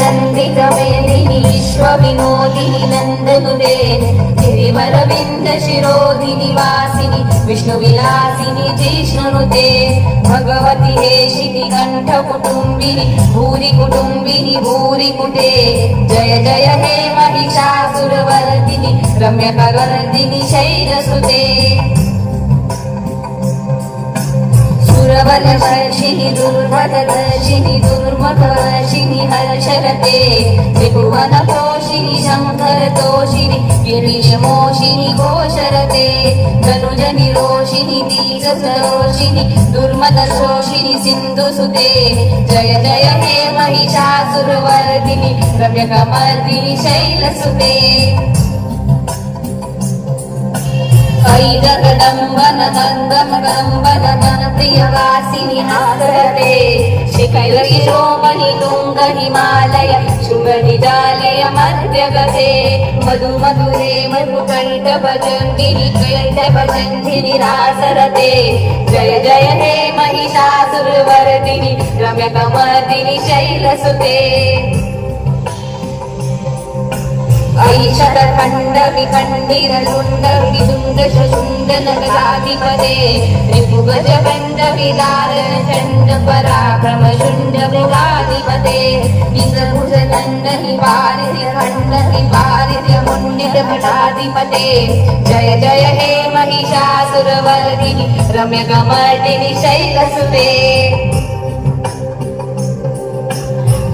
नन्दितमेदिनि विश्वविनोदिनि नन्दनुदे गिरिवरविन्द शिरोधिनि वासिनि विष्णुविलासिनि जिष्णुनुते भगवति हेशिनि कण्ठकुटुम्बिनि भूरि कुटुम्बिनि भूरि कुटे जय जय हे महिषासुरवर्धिनि रम्यकवर्धिनि शैलसुते सुरवलवर्षिणि दुर्भगदर्शिनि दुर्मकर्षिणि हर्षरते त्रिभुवनपोषिणि शङ्करतोषिणि गिरिशमोषिणि घोषरते धनुजनिरोषिणि दीर्घसरोषिणि दुर्मदशोषिणि सिन्धुसुते जय जय हे महिषासुरवर्धिनि रम्यकमर्दिनि शैलसुते कैदकदम्बन दन्दमकदम्बन प्रियवासिनि हासरते शिखैरगिरोमणि तुङ्ग हिमालय शुभनिजालय मध्यगते मधु मधुरे मधुकैटभजन्गिरि कैटभजन्गिरि रासरते जय जय हे महिषासुरवर्धिनि रम्यकमर्दिनि शैलसुते ऐषतखण्ड विखण्डिर लुण्ड विदुण्ड शशुण्ड नगराधिपते त्रिभुगज खण्ड विदारण चण्ड पराक्रम शुण्ड मृगाधिपते निजभुज दण्ड निवारित खण्ड निवारित मुण्डित भटाधिपते जय जय हे महिषासुरवर्धिनि रम्यकमर्दिनि शैलसुते